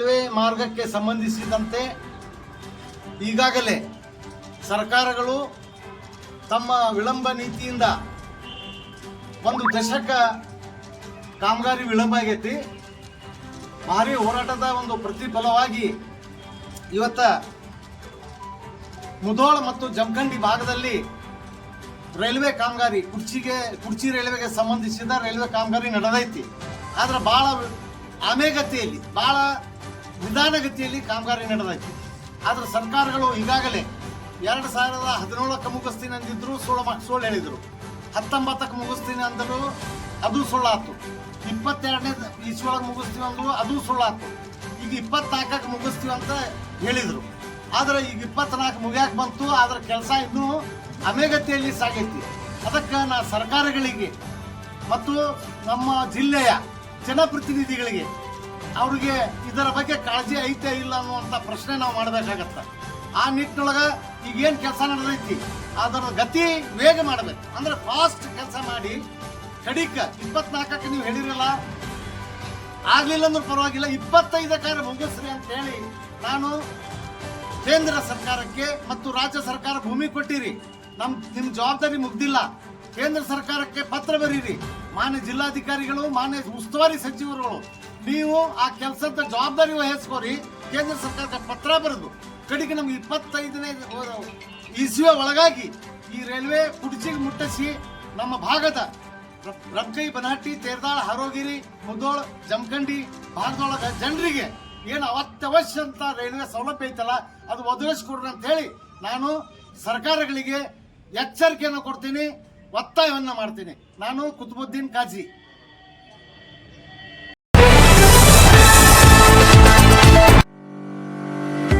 Railway ಮಾರ್ಗಕ್ಕೆ ಸಂಬಂಧಿಸಿದಂತೆ ಈಗಾಗಲೇ ಸರ್ಕಾರಗಳು ತಮ್ಮ ವಿಳಂಬ ನೀತಿಯಿಂದ ಒಂದು ದಶಕ ಕಾಮಗಾರಿ ವಿಳಂಬ ಆಗೈತಿ. ಭಾರಿ ಹೋರಾಟದ ಒಂದು ಪ್ರತಿಫಲವಾಗಿ ಇವತ್ತ ಮುಧೋಳ ಮತ್ತು ಜಮಖಂಡಿ ಭಾಗದಲ್ಲಿ ರೈಲ್ವೆ ಕಾಮಗಾರಿ, ಕುರ್ಚಿಗೆ, ಕುರ್ಚಿ ರೈಲ್ವೆಗೆ ಸಂಬಂಧಿಸಿದ ರೈಲ್ವೆ ಕಾಮಗಾರಿ ನಡೆದೈತಿ. ಆದ್ರೆ ಭಾಳ ಆಮೆಗತಿಯಲ್ಲಿ ಭಾಳ ನಿಧಾನಗತಿಯಲ್ಲಿ ಕಾಮಗಾರಿ ನಡೆದೈತಿ ಆದ್ರೆ ಸರ್ಕಾರಗಳು ಈಗಾಗಲೇ ಎರಡು ಸಾವಿರದ ಹದಿನೇಳಕ್ಕೆ ಮುಗಿಸ್ತೀನಿ ಅಂದಿದ್ರು ಸುಳ್ಳು ಸುಳ್ಳು ಹೇಳಿದ್ರು. ಹತ್ತೊಂಬತ್ತಕ್ಕೆ ಮುಗಿಸ್ತೀನಿ ಅಂದರು ಅದು ಸುಳ್ಳಾತು. ಇಪ್ಪತ್ತೆರಡನೇ ಇಸ್ವೊಳಗೆ ಮುಗಿಸ್ತೀವಿ ಅಂದ್ರು ಅದು ಸುಳ್ಳಾತು. ಈಗ ಇಪ್ಪತ್ನಾಲ್ಕಕ್ಕೆ ಮುಗಿಸ್ತೀವಿ ಅಂತ ಹೇಳಿದರು. ಆದ್ರೆ ಈಗ ಇಪ್ಪತ್ನಾಲ್ಕು ಮುಗಿಯಕ್ಕೆ ಬಂತು, ಆದ್ರೆ ಕೆಲಸ ಇನ್ನೂ ಅಮೇಗತಿಯಲ್ಲಿ ಸಾಗೈತಿ. ಅದಕ್ಕೆ ನಾ ಸರ್ಕಾರಗಳಿಗೆ ಮತ್ತು ನಮ್ಮ ಜಿಲ್ಲೆಯ ಜನಪ್ರತಿನಿಧಿಗಳಿಗೆ ಅವ್ರಿಗೆ ಇದರ ಬಗ್ಗೆ ಕಾಳಜಿ ಐತೆ ಇಲ್ಲ ಅನ್ನುವಂಥ ಪ್ರಶ್ನೆ ನಾವು ಮಾಡಬೇಕಾಗತ್ತ. ಆ ನಿಟ್ಟಿನೊಳಗೆ ಈಗೇನು ಕೆಲಸ ನಡೆದೈತಿ, ಅದರ ಗತಿ ವೇಗ ಮಾಡಬೇಕು. ಅಂದ್ರೆ ಫಾಸ್ಟ್ ಕೆಲಸ ಮಾಡಿ, ಕಡಿಕ ಇಪ್ಪತ್ನಾಲ್ಕಕ್ಕೆ ನೀವು ಹೇಳಿರಲ್ಲ, ಆಗಲಿಲ್ಲ ಅಂದ್ರೆ ಪರವಾಗಿಲ್ಲ ಇಪ್ಪತ್ತೈದಕ್ಕಾದ್ರೆ ಮುಗಿಸ್ರಿ ಅಂತ ಹೇಳಿ ನಾನು ಕೇಂದ್ರ ಸರ್ಕಾರಕ್ಕೆ ಮತ್ತು ರಾಜ್ಯ ಸರ್ಕಾರ ಭೂಮಿ ಕೊಟ್ಟಿರಿ. ನಮ್ಮ ನಿಮ್ಮ ಜವಾಬ್ದಾರಿ ಮುಗ್ದಿಲ್ಲ. ಕೇಂದ್ರ ಸರ್ಕಾರಕ್ಕೆ ಪತ್ರ ಬರೀರಿ. ಮಾನ್ಯ ಜಿಲ್ಲಾಧಿಕಾರಿಗಳು, ಮಾನ್ಯ ಉಸ್ತುವಾರಿ ಸಚಿವರುಗಳು, ನೀವು ಆ ಕೆಲಸದ ಜವಾಬ್ದಾರಿ ವಹಿಸ್ಕೋರಿ. ಕೇಂದ್ರ ಸರ್ಕಾರಕ್ಕೆ ಪತ್ರ ಬರೆದು. ಕಡೆಗೆ ನಮ್ಗೆ ಇಪ್ಪತ್ತೈದನೇ ಇಸ್ವಿಯ ಒಳಗಾಗಿ ಈ ರೈಲ್ವೆ ಕುಡ್ಚಿಗೆ ಮುಟ್ಟಿಸಿ ನಮ್ಮ ಭಾಗದ ರಬ್ಕೈ ಬನಹಟ್ಟಿ ತೇರ್ದಾಳ, ಹರೋಗಿರಿ, ಮುದೋಳ್, ಜಮಖಂಡಿ ಭಾಗದೊಳಗ ಜನರಿಗೆ ಏನು ಅವತ್ಯವಶ್ಯ ಅಂತ ರೈಲ್ವೆ ಸೌಲಭ್ಯ ಐತಲ್ಲ, ಅದು ಒದಗಿಸ್ಕೊಡ್ರಿ ಅಂತ ಹೇಳಿ ನಾನು ಸರ್ಕಾರಗಳಿಗೆ ಎಚ್ಚರಿಕೆಯನ್ನು ಕೊಡ್ತೀನಿ. ಒತ್ತಾಯವನ್ನು ಮಾಡ್ತೀನಿ. ನಾನು ಕುತುಬುದ್ದೀನ್ ಕಾಜಿ.